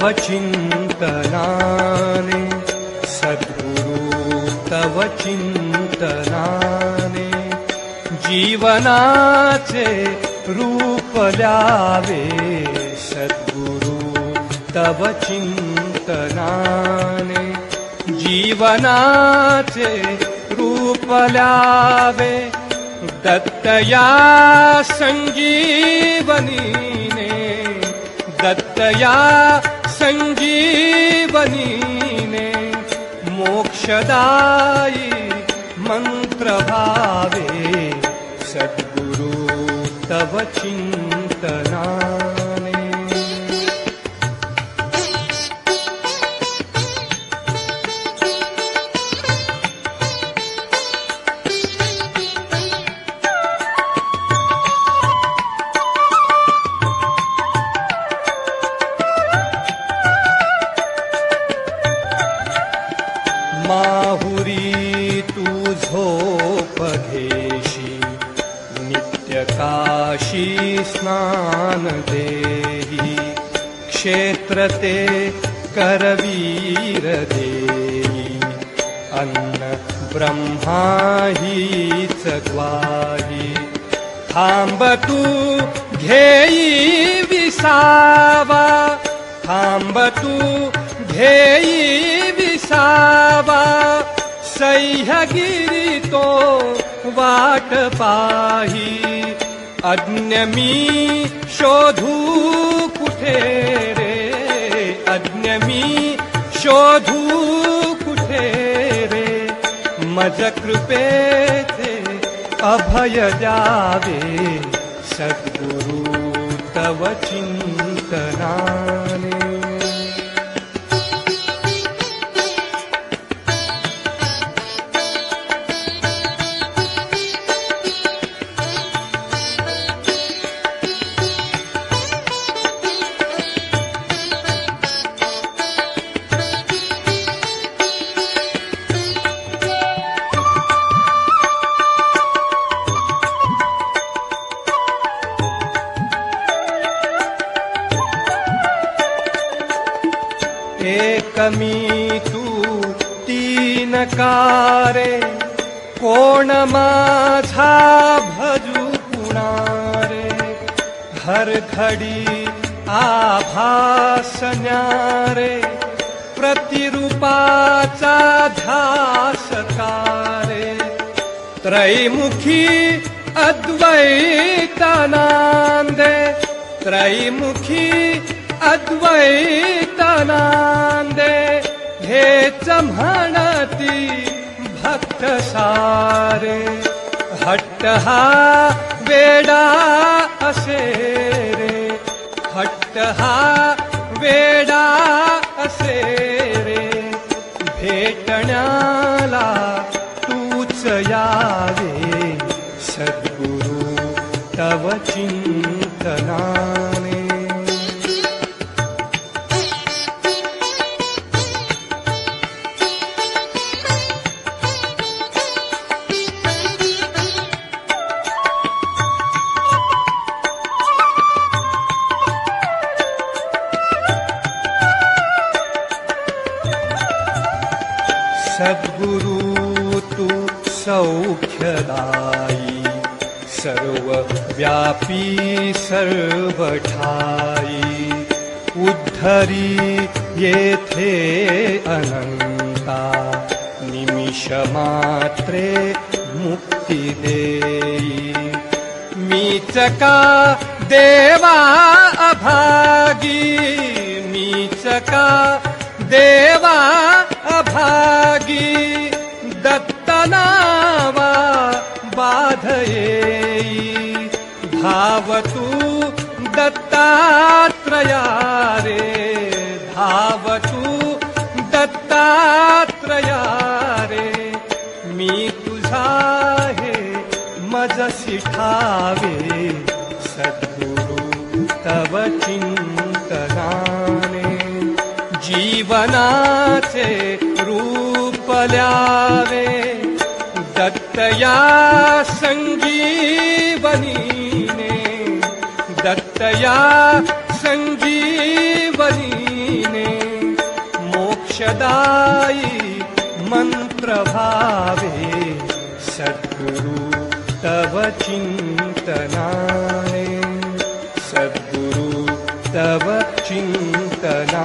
तव चिन्तनाने सद्गुरु तव चिन्तनाने। जीवनाचे रूप ल्यावे सद्गुरु तव चिन्तनाने। जीवनाचे रूप ल्यावे दत्तया सञ्जीवनीने दत्तया सञ्जीवनीने मोक्षदायि मन्त्रभावे सद्गुरु तव चिन्तनाने घेशी नित्यकाशी स्नान देही क्षेत्र ते करवीर देई अन्न ब्रह्मा हीच ग्वाही। थांब तू घेई विसावा। थांब सह्यगिरी तो वाट पाही। अज्ञमी शोधू कुठे रे? अज्ञमी शोधू कुठे रे? मज कृपेचे अभय द्यावे सद्गुरु तव चिन्तनाने एकमी तू तीन कारे कोण माझा भजू पुणारे? हर घडी आभास न्यारे प्रतिरूपाचा ध्यास कारे. त्रैमुखी अद्वैतानांदे त्रैमुखी अद्वैतानांदे हेच म्हणती भक्त सारे हट्ट हा वेडा असे रे हट्ट हा वेडा असे रे भेटण्याला तूच यावे। सद्गुरु तव चिंतना सद्गुरु तू सौख्यदायी सर्वव्यापी सर्वठायी। उद्धरी येथे अनंता निमिषमात्रे मुक्ती देई। मीच का देवा अभागी मीच का देवा अभागी दत्तनावा बाध येई धावतू दत्तात्रया रे धावतू दत्तात्रया रे मी तुझा हे मज शिठावे सद्गुरु तव चिन्तनाने। जीवनाचे पदावे दत्तया सङ्गीवनीने दत्तया सङ्गीवनीने मोक्षदायि मन्त्रभावे सद्गुरु तव चिन्तनाये। सद्गुरु तव चिन्तना